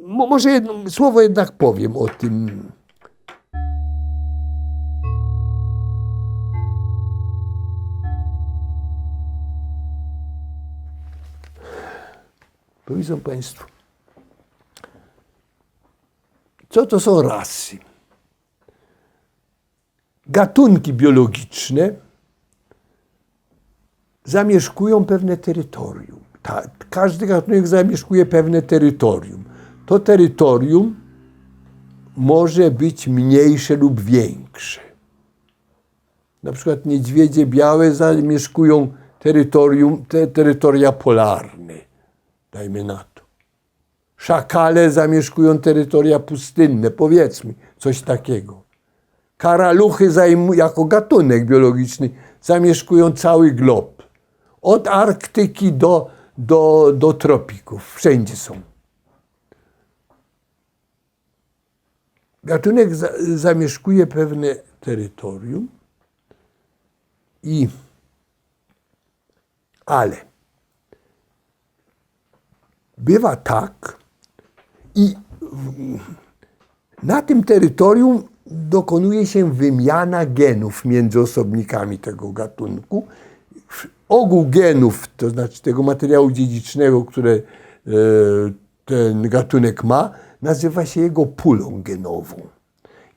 Mo, może jedno, słowo jednak powiem o tym. Powiedzą Państwo, co to są rasy? Gatunki biologiczne zamieszkują pewne terytorium. Ta, każdy gatunek zamieszkuje pewne terytorium. To terytorium może być mniejsze lub większe. Na przykład niedźwiedzie białe zamieszkują terytorium, te, terytoria polarne, dajmy na to. Szakale zamieszkują terytoria pustynne, powiedzmy, coś takiego. Karaluchy jako gatunek biologiczny zamieszkują cały glob. Od Arktyki do, do, do tropików. Wszędzie są. Gatunek za, zamieszkuje pewne terytorium i ale bywa tak i w, na tym terytorium dokonuje się wymiana genów między osobnikami tego gatunku. Ogół genów, to znaczy tego materiału dziedzicznego, które e, ten gatunek ma, nazywa się jego pulą genową.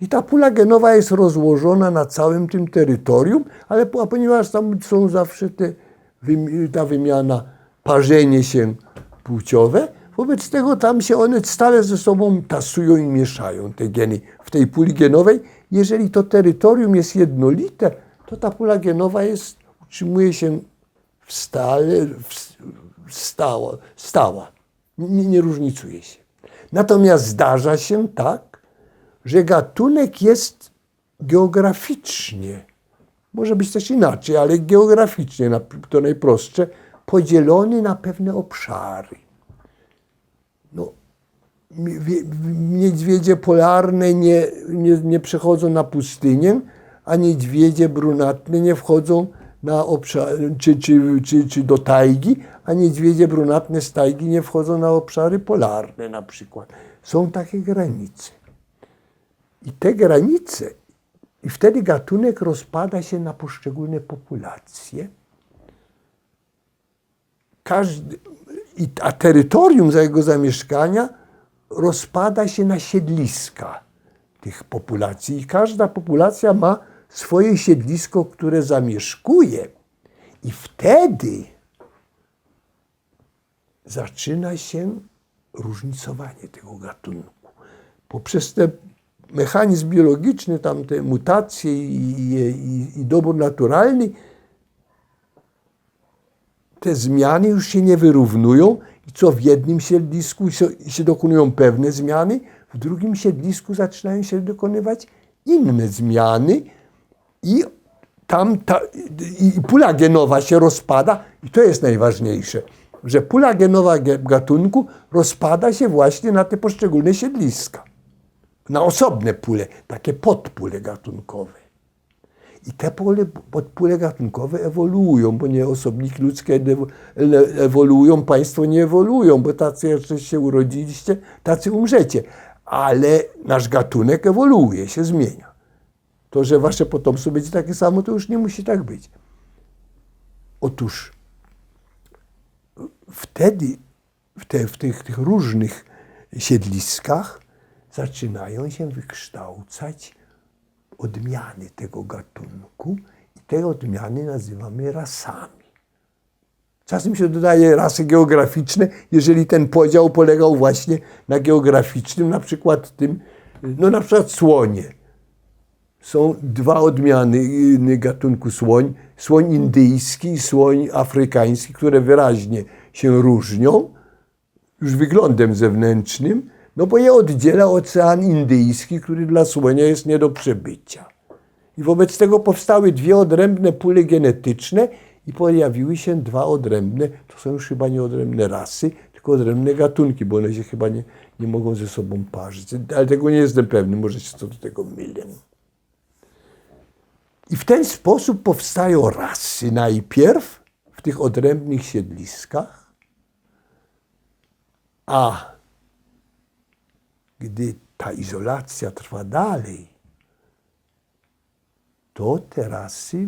I ta pula genowa jest rozłożona na całym tym terytorium, ale ponieważ tam są zawsze te, ta wymiana, parzenie się płciowe, wobec tego tam się one stale ze sobą tasują i mieszają, te geny w tej puli genowej. Jeżeli to terytorium jest jednolite, to ta pula genowa jest, utrzymuje się stale, stała, stała. Nie, nie różnicuje się. Natomiast zdarza się tak, że gatunek jest geograficznie, może być też inaczej, ale geograficznie, to najprostsze, podzielony na pewne obszary. No, niedźwiedzie polarne nie, nie, nie przechodzą na pustynię, a niedźwiedzie brunatne nie wchodzą na obszar, czy, czy, czy, czy do tajgi, a niedźwiedzie brunatne z tajgi nie wchodzą na obszary polarne na przykład. Są takie granice. I te granice, i wtedy gatunek rozpada się na poszczególne populacje. Każdy, a terytorium za jego zamieszkania rozpada się na siedliska tych populacji. I każda populacja ma swoje siedlisko, które zamieszkuje. I wtedy zaczyna się różnicowanie tego gatunku. Poprzez ten mechanizm biologiczny, tam te mutacje i, i, i dobór naturalny, te zmiany już się nie wyrównują i co w jednym siedlisku się, się dokonują pewne zmiany, w drugim siedlisku zaczynają się dokonywać inne zmiany i tam ta, i pula genowa się rozpada i to jest najważniejsze, że pula genowa gatunku rozpada się właśnie na te poszczególne siedliska, na osobne pule, takie podpule gatunkowe. I te pole, podpule gatunkowe ewoluują, bo nie osobniki ludzkie ewoluują, państwo nie ewoluują, bo tacy jak się urodziliście, tacy umrzecie. Ale nasz gatunek ewoluuje, się zmienia. To, że wasze potomstwo będzie takie samo, to już nie musi tak być. Otóż wtedy w, te, w tych, tych różnych siedliskach zaczynają się wykształcać odmiany tego gatunku i te odmiany nazywamy rasami. Czasem się dodaje rasy geograficzne, jeżeli ten podział polegał właśnie na geograficznym, na przykład tym, no na przykład słonie. Są dwa odmiany gatunku słoń, słoń indyjski i słoń afrykański, które wyraźnie się różnią już wyglądem zewnętrznym, no bo je oddziela Ocean Indyjski, który dla słonia jest nie do przebycia. I wobec tego powstały dwie odrębne pule genetyczne i pojawiły się dwa odrębne, to są już chyba nie odrębne rasy, tylko odrębne gatunki, bo one się chyba nie, nie mogą ze sobą parzyć. Ale tego nie jestem pewny, może się co do tego mylę. I w ten sposób powstają rasy najpierw w tych odrębnych siedliskach, a gdy ta izolacja trwa dalej, to te rasy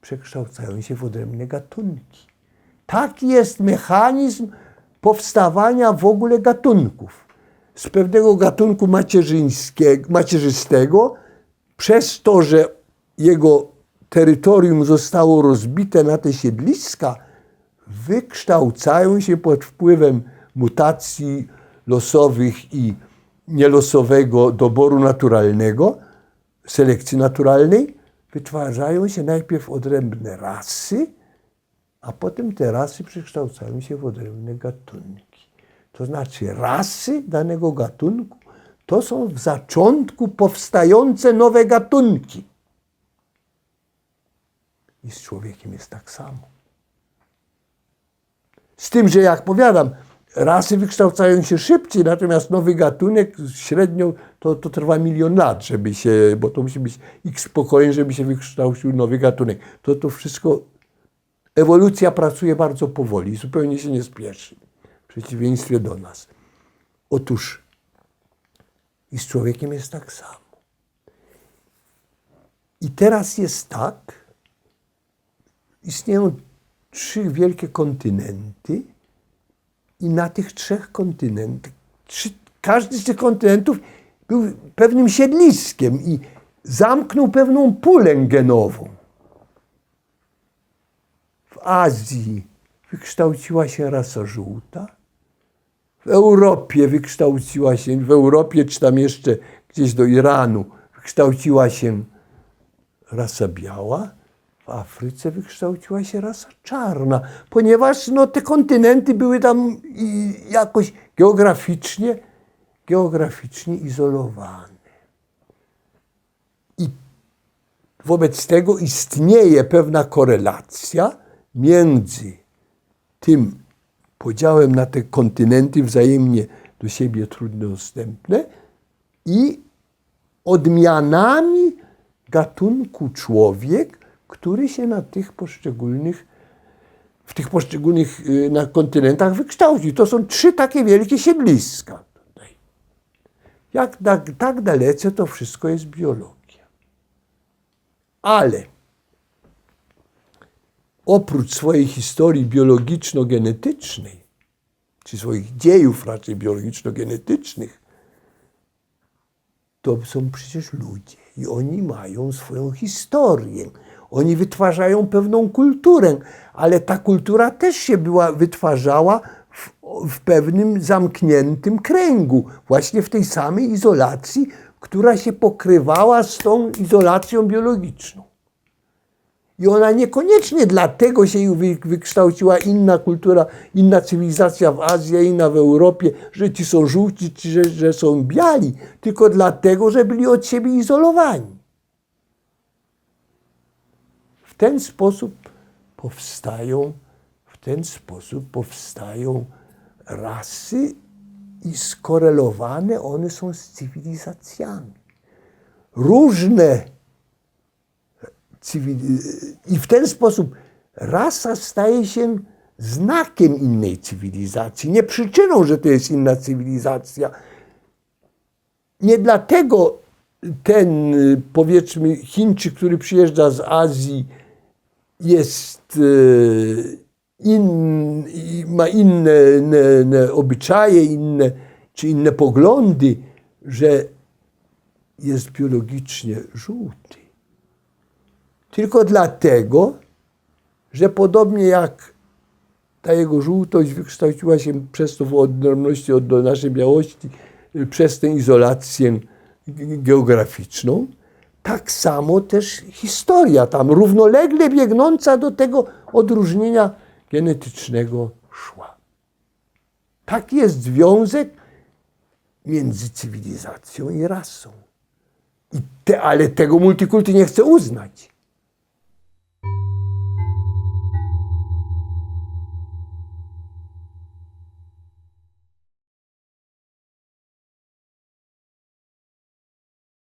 przekształcają się w odrębne gatunki. Taki jest mechanizm powstawania w ogóle gatunków. Z pewnego gatunku macierzyńskiego, macierzystego, przez to, że jego terytorium zostało rozbite na te siedliska, wykształcają się pod wpływem mutacji losowych i nielosowego doboru naturalnego, selekcji naturalnej, wytwarzają się najpierw odrębne rasy, a potem te rasy przekształcają się w odrębne gatunki. To znaczy rasy danego gatunku to są w zaczątku powstające nowe gatunki. I z człowiekiem jest tak samo. Z tym, że jak powiadam, rasy wykształcają się szybciej, natomiast nowy gatunek średnio to, to trwa milion lat, żeby się, bo to musi być x pokoleń, żeby się wykształcił nowy gatunek. To to wszystko, ewolucja pracuje bardzo powoli, zupełnie się nie spieszy, w przeciwieństwie do nas. Otóż i z człowiekiem jest tak samo. I teraz jest tak, istnieją trzy wielkie kontynenty i na tych trzech kontynentach, każdy z tych kontynentów był pewnym siedliskiem i zamknął pewną pulę genową. W Azji wykształciła się rasa żółta, w Europie wykształciła się, w Europie czy tam jeszcze gdzieś do Iranu wykształciła się rasa biała, w Afryce wykształciła się rasa czarna, ponieważ no, te kontynenty były tam jakoś geograficznie, geograficznie izolowane. I wobec tego istnieje pewna korelacja między tym podziałem na te kontynenty wzajemnie do siebie trudno dostępne i odmianami gatunku człowiek, który się na tych poszczególnych, w tych poszczególnych y, na kontynentach wykształcił. To są trzy takie wielkie siedliska. Jak tak, tak dalece to wszystko jest biologia. Ale oprócz swojej historii biologiczno-genetycznej, czy swoich dziejów raczej biologiczno-genetycznych, to są przecież ludzie i oni mają swoją historię. Oni wytwarzają pewną kulturę, ale ta kultura też się była, wytwarzała w, w pewnym zamkniętym kręgu, właśnie w tej samej izolacji, która się pokrywała z tą izolacją biologiczną. I ona niekoniecznie dlatego się wykształciła inna kultura, inna cywilizacja w Azji, inna w Europie, że ci są żółci, ci, że, że są biali, tylko dlatego, że byli od siebie izolowani. W ten sposób powstają, w ten sposób powstają rasy i skorelowane one są z cywilizacjami. Różne i w ten sposób rasa staje się znakiem innej cywilizacji, nie przyczyną, że to jest inna cywilizacja. Nie dlatego ten, powiedzmy, Chińczyk, który przyjeżdża z Azji, jest e, in, ma inne, inne, inne obyczaje, inne, czy inne poglądy, że jest biologicznie żółty. Tylko dlatego, że podobnie jak ta jego żółtość wykształciła się przez to w odrębności od naszej białości, przez tę izolację geograficzną, tak samo też historia tam równolegle biegnąca do tego odróżnienia genetycznego szła. Taki jest związek między cywilizacją i rasą. I te, ale tego multikulty nie chce uznać.